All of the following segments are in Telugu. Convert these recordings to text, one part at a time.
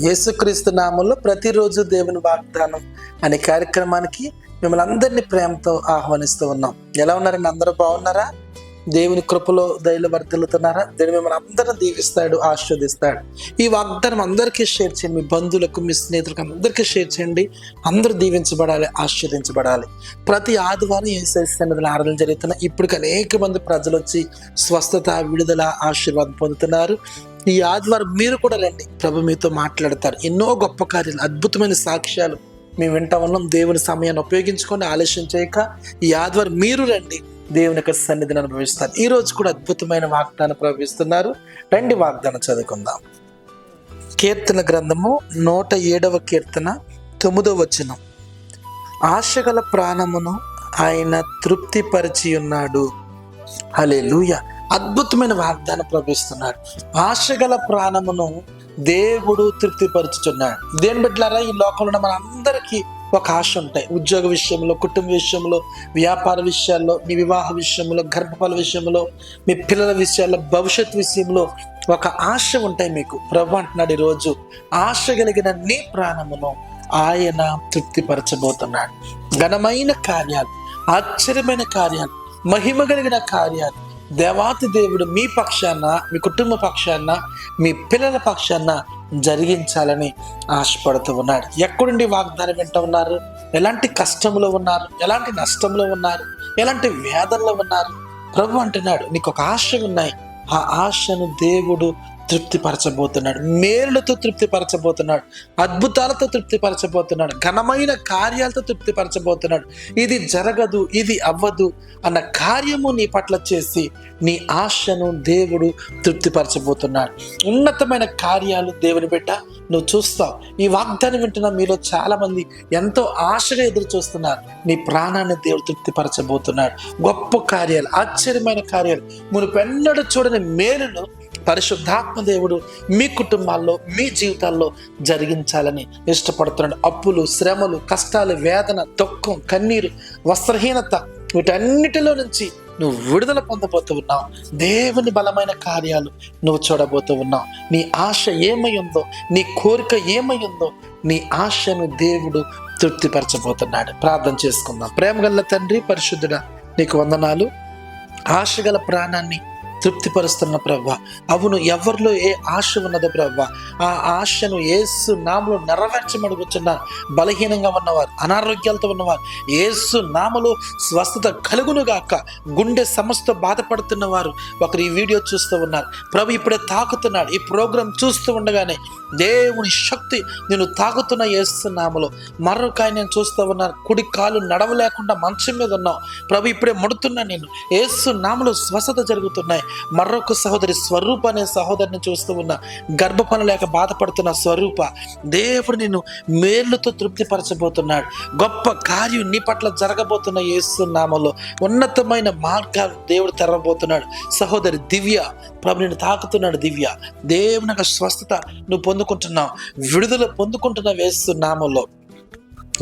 యేసుక్రీస్తు నామంలో ప్రతిరోజు దేవుని వాగ్దానం అనే కార్యక్రమానికి మిమ్మల్ని అందరినీ ప్రేమతో ఆహ్వానిస్తూ ఉన్నాం. ఎలా ఉన్నారండి అందరూ బాగున్నారా? దేవుని కృపలో దయలు వర్తిల్లుతున్నారా దేవుడు మిమ్మల్ని అందరిని దీవిస్తాడు ఆస్వాదిస్తాడు ఈ వాగ్దానం అందరికీ షేర్ చేయండి. మీ బంధువులకు మీ స్నేహితులకు అందరికీ షేర్ చేయండి. అందరూ దీవించబడాలి ఆస్వాదించబడాలి ప్రతి ఆదివారం ఏ సన్నిధిలో ఆరాధన జరుగుతున్నాయి ఇప్పటికి అనేక మంది ప్రజలు వచ్చి స్వస్థత విడుదల ఆశీర్వాదం పొందుతున్నారు. ఈ ఆదివారం మీరు కూడా రండి. ప్రభు మీతో మాట్లాడతారు. ఎన్నో గొప్ప కార్యాలు అద్భుతమైన సాక్ష్యాలు మేము వింటా ఉన్నాం. దేవుని సమయాన్ని ఉపయోగించుకొని ఆలస్యం చేయక ఈ ఆదివారం మీరు రండి. దేవుని యొక్క సన్నిధిని అనుభవిస్తారు. ఈ రోజు కూడా అద్భుతమైన వాగ్దానం ప్రవహిస్తున్నారు. రండి వాగ్దానం చదువుకుందాం. కీర్తన గ్రంథము నూట ఏడవ కీర్తన తొమ్మిదవ వచనం. ఆశగల ప్రాణమును ఆయన తృప్తిపరిచి ఉన్నాడు. హలే అద్భుతమైన వాగ్దానం ప్రవేశిస్తున్నాడు ఆశగల ప్రాణమును దేవుడు తృప్తిపరుచుతున్నాడు దేని బిడ్డలారా ఈ లోకంలో మన అందరికీ ఒక ఆశ ఉంటాయి. ఉద్యోగ విషయంలో కుటుంబ విషయంలో వ్యాపార విషయాల్లో మీ వివాహ విషయంలో గర్భఫల విషయంలో మీ పిల్లల విషయాల్లో భవిష్యత్ విషయంలో ఒక ఆశ ఉంటాయి మీకు. ప్రభు అంటున్నాడు ఈరోజు ఆశ కలిగిన నీ ప్రాణమును ఆయన తృప్తిపరచబోతున్నాడు. ఘనమైన కార్యాలు ఆశ్చర్యమైన కార్యాలు మహిమ కలిగిన కార్యాలు దేవాతి దేవుడు మీ పక్షాన మీ కుటుంబ పక్షాన మీ పిల్లల పక్షాన జరిగించాలని ఆశపడుతూ ఉన్నాడు. ఎక్కడుండి వాగ్దానం వింటూ ఉన్నారు? ఎలాంటి కష్టంలో ఉన్నారు? ఎలాంటి నష్టంలో ఉన్నారు? ఎలాంటి వేదనలో ఉన్నారు? ప్రభు అంటున్నాడు నీకు ఒక ఆశ ఉన్నాయి ఆ ఆశను దేవుడు తృప్తిపరచబోతున్నాడు. మేలులతో తృప్తిపరచబోతున్నాడు. అద్భుతాలతో తృప్తిపరచబోతున్నాడు. ఘనమైన కార్యాలతో తృప్తిపరచబోతున్నాడు. ఇది జరగదు ఇది అవ్వదు అన్న కార్యము నీ పట్ల చేసి నీ ఆశను దేవుడు తృప్తిపరచబోతున్నాడు. ఉన్నతమైన కార్యాలు దేవుని బిడ్డ నువ్వు చూస్తావు. ఈ వాగ్దానం వింటున్న మీలో చాలామంది ఎంతో ఆశగా ఎదురు చూస్తున్నారు. నీ ప్రాణాన్ని దేవుడు తృప్తిపరచబోతున్నాడు. గొప్ప కార్యాలు ఆశ్చర్యమైన కార్యాలు. మునుపెన్నడూ చూడని మేలును పరిశుద్ధాత్మ దేవుడు మీ కుటుంబాల్లో మీ జీవితాల్లో జరిగించాలని ఇష్టపడుతున్నాడు. అప్పులు శ్రమలు కష్టాలు వేదన దుఃఖం కన్నీరు వస్త్రహీనత వీటన్నిటిలో నుంచి నువ్వు విడుదల పొందబోతూ ఉన్నావు. దేవుని బలమైన కార్యాలు నువ్వు చూడబోతూ ఉన్నావు. నీ ఆశ ఏమై ఉందో నీ కోరిక ఏమై ఉందో నీ ఆశను దేవుడు తృప్తిపరచబోతున్నాడు. ప్రార్థన చేసుకుందాం. ప్రేమగల్ల తండ్రి పరిశుద్ధుడ నీకు వందనాలు. ఆశగల ప్రాణాన్ని తృప్తిపరుస్తున్న ప్రభా. అవును ఎవరిలో ఏ ఆశ ఉన్నదో ప్రభా. ఆ ఆశను ఏసు నామలో నెరవేర్చమడుగుచున్న బలహీనంగా ఉన్నవారు అనారోగ్యాలతో ఉన్నవారు ఏసు నామలో స్వస్థత కలుగును గాక గుండె సమస్త బాధపడుతున్న వారు ఒకరు ఈ వీడియో చూస్తూ ఉన్నారు. ప్రభు ఇప్పుడే తాకుతున్నాడు. ఈ ప్రోగ్రాం చూస్తూ ఉండగానే దేవుని శక్తి నేను తాకుతున్న ఏసు నామలో మరొక ఆయన నేను చూస్తూ ఉన్నాను కుడి కాలు నడవలేకుండా మంచం మీద ఉన్నావు. ప్రభు ఇప్పుడే ముడుతున్నా నేను. ఏసు నామలో స్వస్థత జరుగుతున్నాయి. మరొక సహోదరి స్వరూప అనే సహోదరిని చూస్తూ ఉన్న గర్భఫలం లేక బాధపడుతున్న స్వరూప దేవుడు నిన్ను మేలుతో తృప్తిపరచబోతున్నాడు. గొప్ప కార్యం నీ పట్ల జరగబోతున్న యేసు నామంలో ఉన్నతమైన మార్గాలు దేవుడు తెరవబోతున్నాడు. సహోదరి దివ్య ప్రభు నిన్ను తాకుతున్నాడు దివ్య. దేవుని యొక్క స్వస్థత నువ్వు పొందుకుంటున్నావు. విడుదల పొందుకుంటున్న వేస్తున్నామలో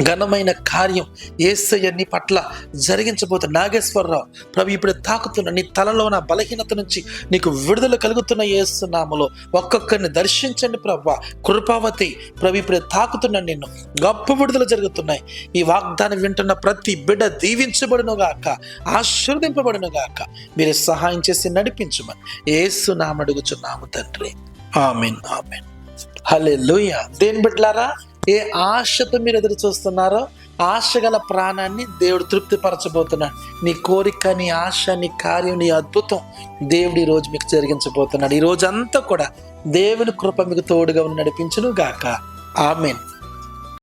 ఘనమైన కార్యం ఏసయ్య నీ పట్ల జరిగించబోతు నాగేశ్వరరావు. ప్రభు ఇప్పుడు తాకుతున్న నీ తలలో నా బలహీనత నుంచి నీకు విడుదల కలుగుతున్న ఏసునామలో ఒక్కొక్కరిని దర్శించండి ప్రభు. కృపావతి ప్రభు ఇప్పుడు తాకుతున్న నిన్ను గొప్ప విడుదల జరుగుతున్నాయి. ఈ వాగ్దానం వింటున్న ప్రతి బిడ్డ దీవించబడును గాక ఆశీర్వదింపబడును గాక. మీరు సహాయం చేసి నడిపించమని ఏసునామడుగుచున్నాము తండ్రి. Amen amen. హలే దేని బిడ్డలారా ఏ ఆశతో మీరు ఎదురు చూస్తున్నారో ఆశ గల ప్రాణాన్ని దేవుడు తృప్తిపరచబోతున్నాడు. నీ కోరిక నీ ఆశ నీ కార్యం నీ అద్భుతం దేవుడు ఈరోజు రోజు మీకు జరిగించబోతున్నాడు. ఈ రోజు అంతా కూడా దేవుని కృప మీకు తోడుగా ఉన్న నడిపించును గాక ఆమెన్.